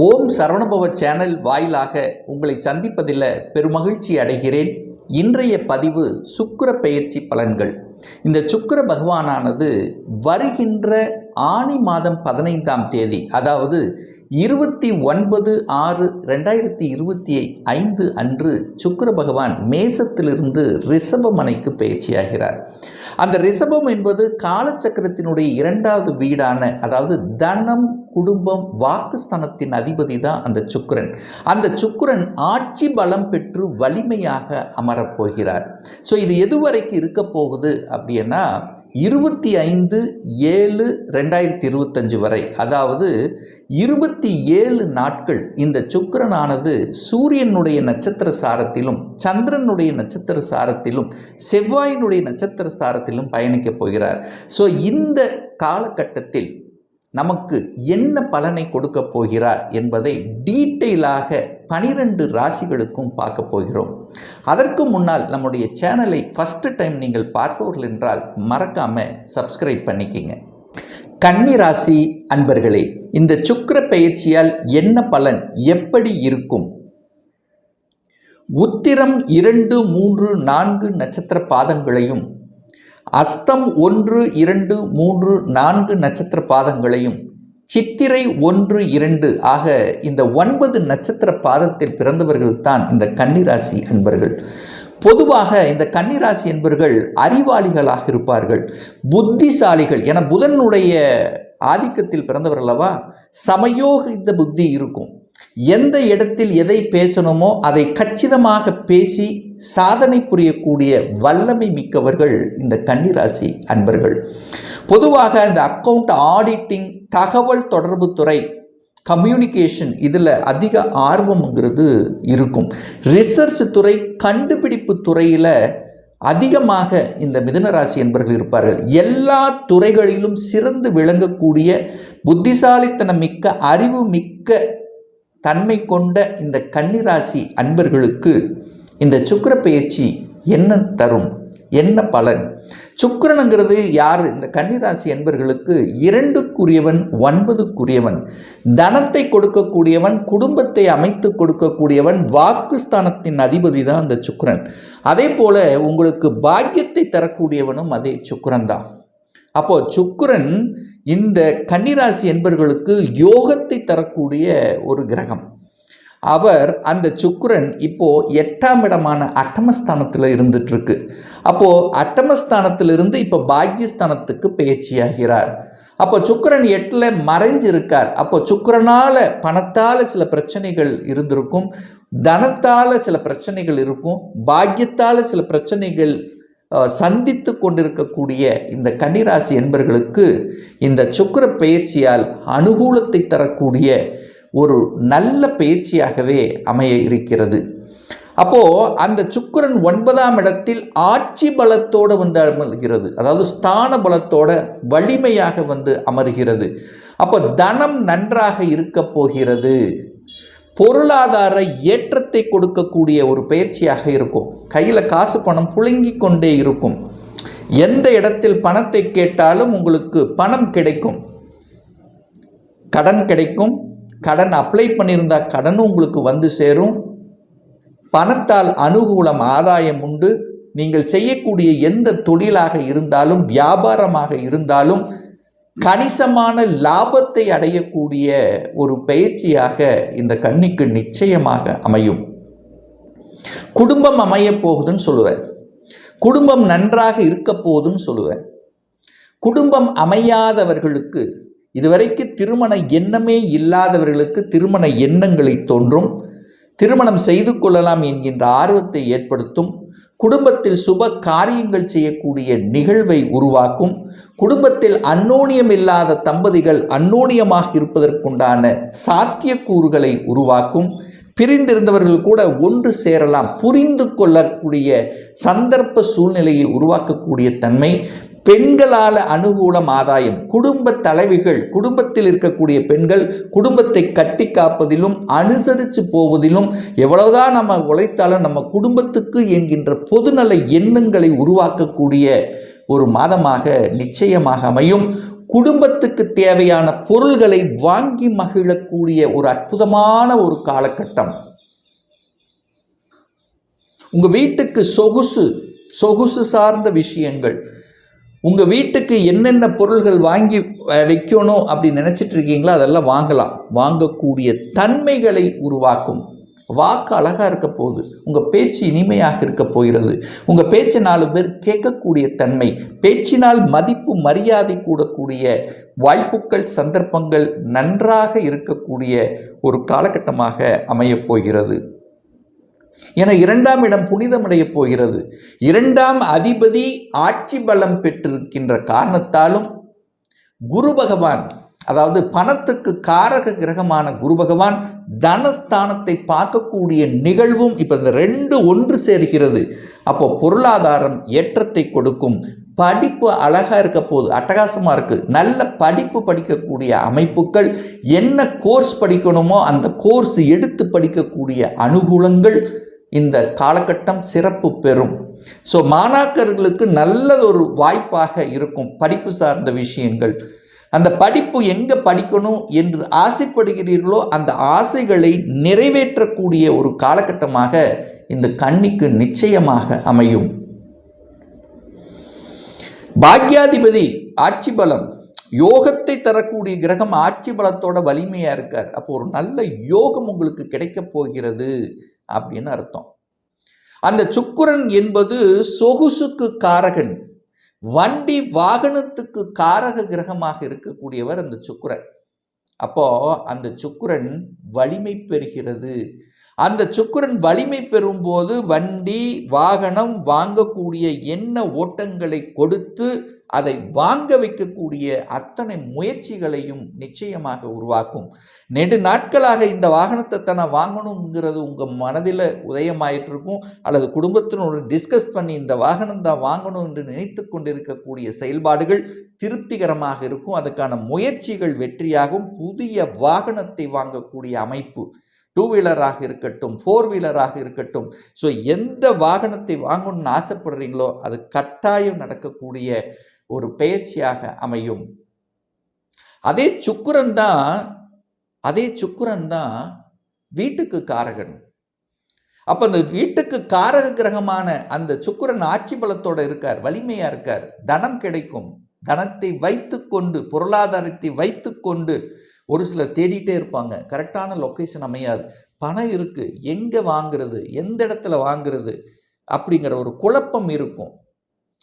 ஓம் Saravanabhava channel வாயிலாக உங்களை சந்திப்பதில் பெருமகிழ்ச்சி அடைகிறேன். இன்றைய பதிவு சுக்கிர பெயர்ச்சி பலன்கள். இந்த சுக்கிர பகவானானது வருகின்ற ஆனி மாதம் பதினைந்தாம் தேதி அதாவது இருபத்தி ஒன்பது ஆறு ரெண்டாயிரத்தி இருபத்தி ஐந்து அன்று சுக்கர பகவான் மேசத்திலிருந்து ரிஷபமனைக்கு பயிற்சியாகிறார். அந்த ரிஷபம் என்பது காலச்சக்கரத்தினுடைய இரண்டாவது வீடான அதாவது தனம் குடும்பம் வாக்குஸ்தானத்தின் அதிபதி தான் அந்த சுக்கிரன். அந்த சுக்கிரன் ஆட்சி பலம் பெற்று வலிமையாக அமரப்போகிறார் ஸோ இது எதுவரைக்கும் இருக்க போகுது அப்படின்னா இருபத்தி ஐந்து ஏழு ரெண்டாயிரத்தி இருபத்தஞ்சு வரை அதாவது இருபத்தி ஏழு நாட்கள் இந்த சுக்கரனானது சூரியனுடைய நட்சத்திர சாரத்திலும் சந்திரனுடைய நட்சத்திர சாரத்திலும் செவ்வாயினுடைய நட்சத்திர சாரத்திலும் பயணிக்கப் போகிறார். ஸோ இந்த காலகட்டத்தில் நமக்கு என்ன பலனை கொடுக்க போகிறார் என்பதை டீட்டெயிலாக பனிரெண்டு ராசிகளுக்கும் பார்க்க போகிறோம். அதற்கு முன்னால் நம்முடைய சேனலை ஃபஸ்ட்டு டைம் நீங்கள் பார்ப்பவர்கள் என்றால் மறக்காமல் சப்ஸ்கிரைப் பண்ணிக்கிங்க. கன்னி ராசி அன்பர்களே இந்த சுக்கர பயிற்சியால் என்ன பலன் எப்படி இருக்கும்? உத்திரம் இரண்டு மூன்று நான்கு நட்சத்திர பாதங்களையும் அஸ்தம் ஒன்று இரண்டு மூன்று நான்கு நட்சத்திர பாதங்களையும் சித்திரை ஒன்று இரண்டு ஆக இந்த ஒன்பது நட்சத்திர பாதத்தில் பிறந்தவர்கள் தான் இந்த கன்னிராசி என்பர்கள் பொதுவாக இந்த கன்னிராசி என்பர்கள் அறிவாளிகளாக இருப்பார்கள். புத்திசாலிகள் என புதனுடைய ஆதிக்கத்தில் பிறந்தவர் அல்லவா? இந்த புத்தி இருக்கும். எந்த இடத்தில் எதை பேசணுமோ அதை கச்சிதமாக பேசி சாதனை புரியக்கூடிய வல்லமை மிக்கவர்கள் இந்த கன்னிராசி அன்பர்கள். பொதுவாக இந்த அக்கௌண்ட் ஆடிட்டிங் தகவல் தொடர்பு துறை கம்யூனிகேஷன் இதில் அதிக ஆர்வம்ங்கிறது இருக்கும். ரிசர்ச் துறை கண்டுபிடிப்பு துறையில் அதிகமாக இந்த மிதனராசி என்பர்கள் இருப்பார்கள். எல்லா துறைகளிலும் சிறந்து விளங்கக்கூடிய புத்திசாலித்தனம் மிக்க அறிவு மிக்க தன்மை கொண்ட இந்த கன்னிராசி அன்பர்களுக்கு இந்த சுக்கிர பயிற்சி என்ன தரும்? என்ன பலன்? சுக்கிரனுங்கிறது யார்? இந்த கன்னிராசி என்பர்களுக்கு இரண்டுக்குரியவன் ஒன்பதுக்குரியவன். தனத்தை கொடுக்கக்கூடியவன் குடும்பத்தை அமைத்து கொடுக்கக்கூடியவன் வாக்குஸ்தானத்தின் அதிபதி தான் அந்த சுக்கிரன். அதே போல் உங்களுக்கு பாக்கியத்தை தரக்கூடியவனும் அதே சுக்கிரன் தான். அப்போ சுக்கரன் இந்த கன்னிராசி என்பர்களுக்கு யோகத்தை தரக்கூடிய ஒரு கிரகம். அவர் அந்த சுக்கரன் இப்போ எட்டாம் இடமான அட்டமஸ்தானத்தில் இருந்துட்டு இருக்கு அப்போ அட்டமஸ்தானத்திலிருந்து இப்போ பாக்யஸ்தானத்துக்கு பயிற்சியாகிறார். அப்போ சுக்கரன் எட்டில் மறைஞ்சிருக்கார். அப்போ சுக்கரனால் பணத்தால் சில பிரச்சனைகள் இருந்திருக்கும். தனத்தால் சில பிரச்சனைகள் இருக்கும். பாக்கியத்தால் சில பிரச்சனைகள் சந்தித்து கொண்டிருக்கக்கூடிய இந்த கன்னிராசி என்பர்களுக்கு இந்த சுக்கர பயிற்சியால் அனுகூலத்தை தரக்கூடிய ஒரு நல்ல பயிற்சியாகவே அமைய இருக்கிறது. அப்போ அந்த சுக்கரன் ஒன்பதாம் இடத்தில் ஆட்சி பலத்தோடு வந்து அமர்கிறது. அதாவது ஸ்தான பலத்தோட வலிமையாக வந்து அமர்கிறது. அப்போ தனம் நன்றாக இருக்க போகிறது. பொருளாதார ஏற்றத்தை கொடுக்கக்கூடிய ஒரு பயிற்சியாக இருக்கும். கையில் காசு பணம் புழுங்கி கொண்டே இருக்கும். எந்த இடத்தில் பணத்தை கேட்டாலும் உங்களுக்கு பணம் கிடைக்கும். கடன் கிடைக்கும். கடன் அப்ளை பண்ணியிருந்தால் கடனும் உங்களுக்கு வந்து சேரும். பணத்தால் அனுகூலம் ஆதாயம் உண்டு. நீங்கள் செய்யக்கூடிய எந்த தொழிலாக இருந்தாலும் வியாபாரமாக இருந்தாலும் கணிசமான லாபத்தை அடையக்கூடிய ஒரு பயிற்சியாக இந்த கண்ணிக்கு நிச்சயமாக அமையும். குடும்பம் அமைய போகுதுன்னு சொல்லுவேன். குடும்பம் நன்றாக இருக்க போகுதுன்னு சொல்லுவேன். குடும்பம் அமையாதவர்களுக்கு இதுவரைக்கு திருமண எண்ணமே இல்லாதவர்களுக்கு திருமண எண்ணங்களை தோன்றும். திருமணம் செய்து கொள்ளலாம் என்கின்ற ஆர்வத்தை ஏற்படுத்தும். குடும்பத்தில் சுப காரியங்கள் செய்யக்கூடிய நிகழ்வை உருவாக்கும். குடும்பத்தில் அன்னோனியம் இல்லாத தம்பதிகள் அன்னோனியமாக இருப்பதற்குண்டான சாத்தியக்கூறுகளை உருவாக்கும். பிரிந்திருந்தவர்கள் கூட ஒன்று சேரலாம். புரிந்து கொள்ளக்கூடிய சந்தர்ப்ப சூழ்நிலையை உருவாக்கக்கூடிய தன்மை. பெண்களால் அனுகூலம் ஆதாயம். குடும்ப தலைவிகள் குடும்பத்தில் இருக்கக்கூடிய பெண்கள் குடும்பத்தை கட்டி காப்பதிலும் அனுசரித்து போவதிலும் எவ்வளவுதான் நம்ம உழைத்தாலும் நம்ம குடும்பத்துக்கு என்கின்ற பொதுநல எண்ணங்களை உருவாக்கக்கூடிய ஒரு மாதமாக நிச்சயமாக அமையும். குடும்பத்துக்கு தேவையான பொருள்களை வாங்கி மகிழக்கூடிய ஒரு அற்புதமான ஒரு காலகட்டம். உங்கள் வீட்டுக்கு சொகுசு சொகுசு சார்ந்த விஷயங்கள் உங்கள் வீட்டுக்கு என்னென்ன பொருள்கள் வாங்கி வைக்கணும் அப்படின்னு நினச்சிட்டு இருக்கீங்களோ அதெல்லாம் வாங்கலாம். வாங்கக்கூடிய தன்மைகளை உருவாக்கும். வாக்கு அழகாக இருக்க போகுது. உங்கள் பேச்சு இனிமையாக இருக்க போகிறது. உங்கள் பேச்சை நாலு பேர் கேட்கக்கூடிய தன்மை பேச்சினால் மதிப்பு மரியாதை கூடக்கூடிய வாய்ப்புகள் சந்தர்ப்பங்கள் நன்றாக இருக்கக்கூடிய ஒரு காலகட்டமாக அமையப் போகிறது. என இரண்டாம் இடம் புனிதமடையப் போகிறது. இரண்டாம் அதிபதி ஆட்சி பலம் பெற்றிருக்கின்ற காரணத்தாலும் குரு பகவான் அதாவது பணத்துக்கு காரக கிரகமான குரு பகவான் தனஸ்தானத்தை பார்க்கக்கூடிய நிகழ்வும் இப்போ இந்த ரெண்டு ஒன்று சேர்கிறது. அப்போ பொருளாதாரம் ஏற்றத்தை கொடுக்கும் படிப்பு அழகாக இருக்க போகுது அட்டகாசமாக இருக்குது நல்ல படிப்பு படிக்கக்கூடிய அமைப்புகள் என்ன கோர்ஸ் படிக்கணுமோ அந்த கோர்ஸ் எடுத்து படிக்கக்கூடிய அனுகூலங்கள் இந்த காலகட்டம் சிறப்பு பெறும். ஸோ மாணாக்கர்களுக்கு நல்லதொரு வாய்ப்பாக இருக்கும் படிப்பு சார்ந்த விஷயங்கள். அந்த படிப்பு எங்கே படிக்கணும் என்று ஆசைப்படுகிறீர்களோ அந்த ஆசைகளை நிறைவேற்றக்கூடிய ஒரு காலகட்டமாக இந்த கண்ணிக்கு நிச்சயமாக அமையும். பாக்யாதிபதி ஆட்சி பலம் யோகத்தை தரக்கூடிய கிரகம் ஆட்சி பலத்தோட வலிமையாக இருக்கார். அப்போ ஒரு நல்ல யோகம் உங்களுக்கு கிடைக்கப் போகிறது அப்படின்னு அர்த்தம். அந்த சுக்குரன் என்பது சொகுசுக்கு காரகன் வண்டி வாகனத்துக்கு காரக கிரகமாக இருக்கக்கூடியவர் அந்த சுக்கிரன். அப்போ அந்த சுக்குரன் வலிமை பெறுகிறது. அந்த சுக்கரன் வலிமை பெறும்போது வண்டி வாகனம் வாங்கக்கூடிய என்ன ஓட்டங்களை கொடுத்து அதை வாங்க வைக்கக்கூடிய அத்தனை முயற்சிகளையும் நிச்சயமாக உருவாக்கும். நெடு நாட்களாக இந்த வாகனத்தை தானே வாங்கணுங்கிறது உங்கள் மனதில் உதயமாயிட்டு இருக்கும் அல்லது குடும்பத்தினோடு டிஸ்கஸ் பண்ணி இந்த வாகனம் தான் வாங்கணும் என்று நினைத்து கொண்டிருக்கக்கூடிய செயல்பாடுகள் திருப்திகரமாக இருக்கும். அதுக்கான முயற்சிகள் வெற்றியாகும். புதிய வாகனத்தை வாங்கக்கூடிய அமைப்பு டூ வீலராக இருக்கட்டும் ஃபோர் வீலராக இருக்கட்டும். ஸோ எந்த வாகனத்தை வாங்கணும்னு ஆசைப்படுறீங்களோ அது கட்டாயம் நடக்கக்கூடிய ஒரு பயிற்சியாக அமையும். அதே சுக்கிரன் தான் அதே சுக்கிரன் தான் வீட்டுக்கு காரகன். அப்போ அந்த வீட்டுக்கு காரக கிரகமான அந்த சுக்குரன் ஆட்சி பலத்தோடு இருக்கார் வலிமையாக இருக்கார். தனம் கிடைக்கும். தனத்தை வைத்துக்கொண்டு பொருளாதாரத்தை வைத்துக்கொண்டு ஒரு சிலர் தேடிட்டே இருப்பாங்க. கரெக்டான லொக்கேஷன் அமையாது. பணம் இருக்குது எங்கே வாங்குறது? எந்த இடத்துல வாங்குறது? அப்படிங்கிற ஒரு குழப்பம் இருக்கும்.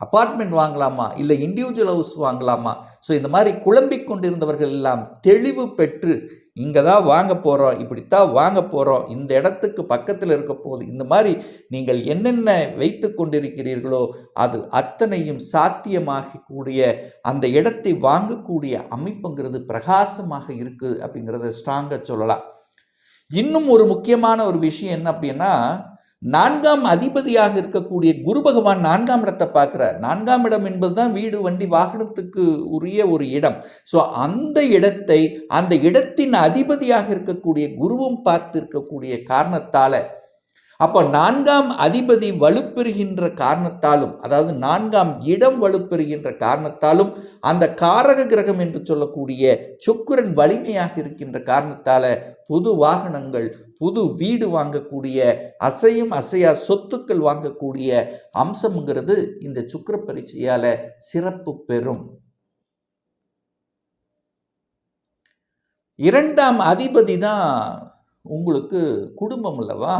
அப்பார்ட்மெண்ட் வாங்கலாமா? இல்லை இண்டிவிஜுவல் ஹவுஸ் வாங்கலாமா? ஸோ இந்த மாதிரி குழம்பிக் கொண்டிருந்தவர்கள் எல்லாம் தெளிவு பெற்று இங்கே தான் வாங்க போகிறோம் இப்படித்தான் வாங்க போகிறோம் இந்த இடத்துக்கு பக்கத்தில் இருக்க போது இந்த மாதிரி நீங்கள் என்னென்ன வைத்து கொண்டிருக்கிறீர்களோ அது அத்தனையும் சாத்தியமாகக்கூடிய அந்த இடத்தை வாங்கக்கூடிய அமைப்புங்கிறது பிரகாசமாக இருக்குது அப்படிங்கிறத ஸ்ட்ராங்காக சொல்லலாம். இன்னும் ஒரு முக்கியமான ஒரு விஷயம் என்ன அப்படின்னா நான்காம் அதிபதியாக இருக்கக்கூடிய குரு பகவான் நான்காம் இடத்தை பார்க்கிறார். நான்காம் இடம் என்பதுதான் வீடு வண்டி வாகனத்துக்கு உரிய ஒரு இடம். ஸோ அந்த இடத்தை அந்த இடத்தின் அதிபதியாக இருக்கக்கூடிய குருவும் பார்த்து இருக்கக்கூடிய காரணத்தால் அப்போ நான்காம் அதிபதி வலுப்பெறுகின்ற காரணத்தாலும் அதாவது நான்காம் இடம் வலுப்பெறுகின்ற காரணத்தாலும் அந்த காரக கிரகம் என்று சொல்லக்கூடிய சுக்கிரன் வலிமையாக இருக்கின்ற காரணத்தால புது வாகனங்கள் புது வீடு வாங்கக்கூடிய அசையும் அசையா சொத்துக்கள் வாங்கக்கூடிய அம்சம்ங்கிறது இந்த சுக்கிர பரீட்சையால் சிறப்பு பெறும். இரண்டாம் அதிபதி தான் உங்களுக்கு குடும்பம் அல்லவா?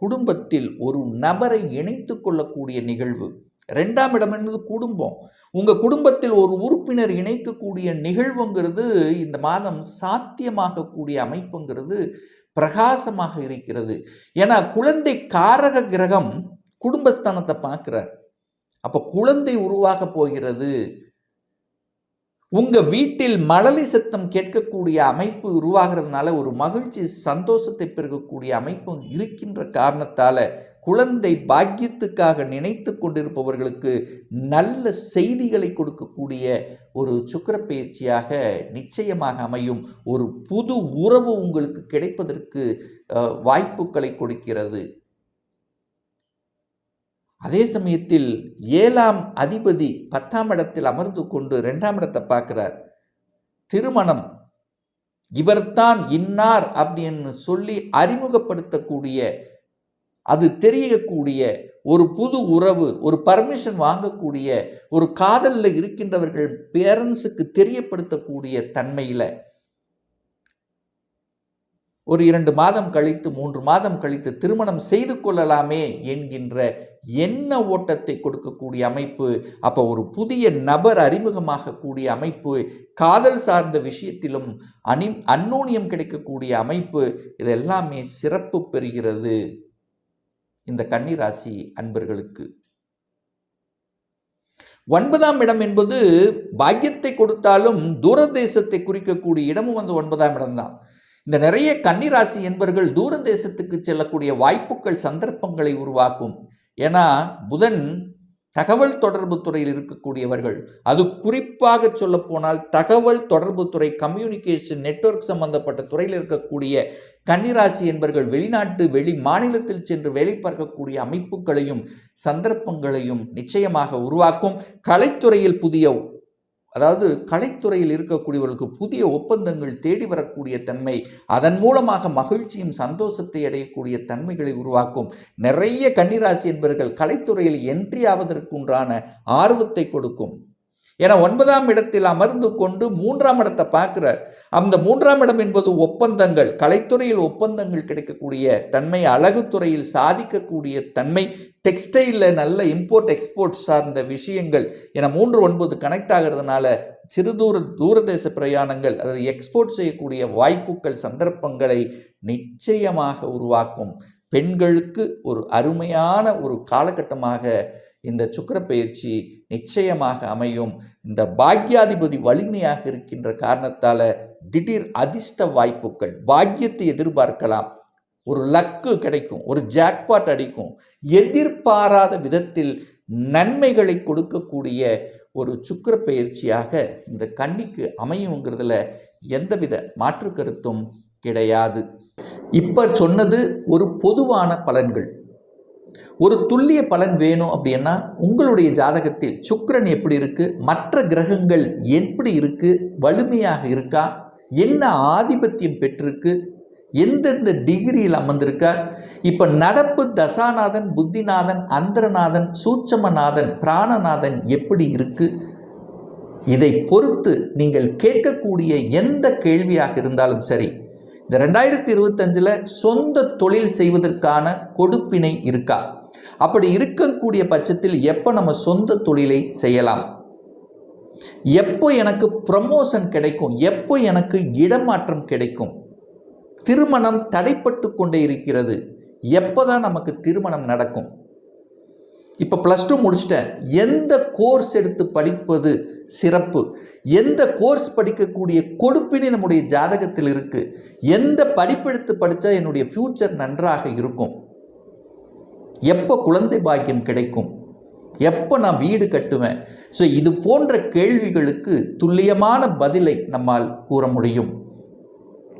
குடும்பத்தில் ஒரு நபரை இணைத்து கொள்ளக்கூடிய நிகழ்வு. ரெண்டாம் இடம் என்பது குடும்பம். உங்கள் குடும்பத்தில் ஒரு உறுப்பினர் இணைக்கக்கூடிய நிகழ்வுங்கிறது இந்த மாதம் சாத்தியமாகக்கூடிய அமைப்புங்கிறது பிரகாசமாக இருக்கிறது. ஏன்னா குழந்தை காரக கிரகம் குடும்பஸ்தானத்தை பார்க்குறார். அப்போ குழந்தை உருவாக போகிறது. உங்க வீட்டில் மழலை சத்தம் கேட்கக்கூடிய அமைப்பு உருவாகிறதுனால ஒரு மகிழ்ச்சி சந்தோஷத்தை பெருகக்கூடிய அமைப்பு இருக்கின்ற காரணத்தால குழந்தை பாக்கியத்துக்காக நினைத்து கொண்டிருப்பவர்களுக்கு நல்ல செய்திகளை கொடுக்கக்கூடிய ஒரு சுக்கர பயிற்சியாக நிச்சயமாக அமையும். ஒரு புது உறவு உங்களுக்கு கிடைப்பதற்கு வாய்ப்புகளை கொடுக்கிறது. அதே சமயத்தில் ஏழாம் அதிபதி பத்தாம் இடத்தில் அமர்ந்து கொண்டு ரெண்டாம் இடத்தை பார்க்கிறார். திருமணம். இவர்தான் இன்னார் அப்படின்னு சொல்லி அறிமுகப்படுத்தக்கூடிய அது தெரியக்கூடிய ஒரு புது உறவு ஒரு பர்மிஷன் வாங்கக்கூடிய ஒரு காதலில் இருக்கின்றவர்கள் பேரண்ட்ஸுக்கு தெரியப்படுத்தக்கூடிய தன்மையில் ஒரு இரண்டு மாதம் கழித்து மூன்று மாதம் கழித்து திருமணம் செய்து கொள்ளலாமே என்கின்ற என்ன ஓட்டத்தை கொடுக்கக்கூடிய அமைப்பு அப்போ ஒரு புதிய நபர் அறிமுகமாகக்கூடிய அமைப்பு காதல் சார்ந்த விஷயத்திலும் அனி அன்னோனியம் கிடைக்கக்கூடிய அமைப்பு இதெல்லாமே சிறப்பு பெறுகிறது. இந்த கன்னிராசி அன்பர்களுக்கு. ஒன்பதாம் இடம் என்பது பாக்கியத்தை கொடுத்தாலும் தூரதேசத்தை குறிக்கக்கூடிய இடமும் வந்து ஒன்பதாம் இடம்தான். இந்த நிறைய கன்னிராசி என்பர்கள் தூர தேசத்துக்கு செல்லக்கூடிய வாய்ப்புகள் சந்தர்ப்பங்களை உருவாக்கும். ஏன்னா புதன் தகவல் தொடர்பு துறையில் இருக்கக்கூடியவர்கள். அது குறிப்பாக சொல்ல போனால் தகவல் தொடர்பு துறை கம்யூனிகேஷன் நெட்வொர்க் சம்பந்தப்பட்ட துறையில் இருக்கக்கூடிய கன்னிராசி என்பர்கள் வெளிநாட்டு வெளி மாநிலத்தில் சென்று வேலை பார்க்கக்கூடிய அமைப்புகளையும் சந்தர்ப்பங்களையும் நிச்சயமாக உருவாக்கும். கலைத்துறையில் புதிய அதாவது கலைத்துறையில் இருக்கக்கூடியவர்களுக்கு புதிய ஒப்பந்தங்கள் தேடி வரக்கூடிய தன்மை அதன் மூலமாக மகிழ்ச்சியும் சந்தோஷத்தை அடையக்கூடிய தன்மைகளை உருவாக்கும். நிறைய கன்னிராசி என்பவர்கள் கலைத்துறையில் என்ட்ரி ஆவதற்குன்றான ஆர்வத்தை கொடுக்கும். ஏன்னா ஒன்பதாம் இடத்தில் அமர்ந்து கொண்டு மூன்றாம் இடத்தை பார்க்கிறார். அந்த மூன்றாம் இடம் என்பது ஒப்பந்தங்கள் கலைத்துறையில் ஒப்பந்தங்கள் கிடைக்கக்கூடிய தன்மை அழகுத்துறையில் சாதிக்கக்கூடிய தன்மை டெக்ஸ்டைலில் நல்ல இம்போர்ட் எக்ஸ்போர்ட் சார்ந்த விஷயங்கள். என மூன்று ஒன்பது கனெக்ட் ஆகிறதுனால சிறு தூர தூரதேச பிரயாணங்கள் அதாவது எக்ஸ்போர்ட் செய்யக்கூடிய வாய்ப்புகள் சந்தர்ப்பங்களை நிச்சயமாக உருவாக்கும். பெண்களுக்கு ஒரு அருமையான ஒரு காலகட்டமாக இந்த சுக்கர பயிற்சி நிச்சயமாக அமையும். இந்த பாக்யாதிபதி வலிமையாக இருக்கின்ற காரணத்தால் திடீர் அதிர்ஷ்ட வாய்ப்புகள் பாக்கியத்தை எதிர்பார்க்கலாம். ஒரு லக்கு கிடைக்கும் ஒரு ஜாக்பாட் அடிக்கும். எதிர்பாராத விதத்தில் நன்மைகளை கொடுக்கக்கூடிய ஒரு சுக்கர பயிற்சியாக இந்த கன்னிக்கு அமையுங்கிறதுல எந்தவித மாற்று கருத்தும் கிடையாது. இப்போ சொன்னது ஒரு பொதுவான பலன்கள். ஒரு துல்லிய பலன் வேணும் அப்படின்னா உங்களுடைய ஜாதகத்தில் சுக்கரன் எப்படி இருக்குது மற்ற கிரகங்கள் எப்படி இருக்குது வலிமையாக இருக்கா? என்ன ஆதிபத்தியம் பெற்றிருக்கு? எந்தெந்த டிகிரியில் அமர்ந்திருக்கார் இப்போ நடப்பு தசாநாதன் புத்திநாதன் அந்தரநாதன் சூட்சமநாதன் பிராணநாதன் எப்படி இருக்குது இதை பொறுத்து நீங்கள் கேட்கக்கூடிய எந்த கேள்வியாக இருந்தாலும் சரி இந்த ரெண்டாயிரத்தி இருபத்தஞ்சில் சொந்த தொழில் செய்வதற்கான கொடுப்பினை இருக்கா? அப்படி இருக்கக்கூடிய பட்சத்தில் எப்போ நம்ம சொந்த தொழிலை செய்யலாம்? எப்போ எனக்கு ப்ரமோஷன் கிடைக்கும்? எப்போ எனக்கு இடமாற்றம் கிடைக்கும்? திருமணம் தடைப்பட்டு கொண்டே இருக்கிறது. எப்போ தான் நமக்கு திருமணம் நடக்கும்? இப்போ ப்ளஸ் டூ முடிச்சிட்டேன். எந்த கோர்ஸ் எடுத்து படிப்பது சிறப்பு? எந்த கோர்ஸ் படிக்கக்கூடிய கொடுப்பினை நம்முடைய ஜாதகத்தில் இருக்குது எந்த படிப்பெடுத்து படித்தா என்னுடைய ஃப்யூச்சர் நன்றாக இருக்கும்? எப்போ குழந்தை பாக்கியம் கிடைக்கும்? எப்போ நான் வீடு கட்டுவேன்? ஸோ இது போன்ற கேள்விகளுக்கு துல்லியமான பதிலை நம்மால் கூற முடியும்.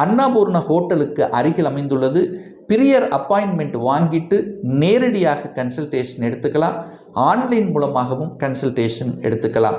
அன்னபூர்ண ஹோட்டலுக்கு அருகில் அமைந்துள்ளது. பிரியர் அப்பாயின்மெண்ட் வாங்கிட்டு நேரடியாக கன்சல்டேஷன் எடுத்துக்கலாம். ஆன்லைன் மூலமாகவும் கன்சல்டேஷன் எடுத்துக்கலாம்.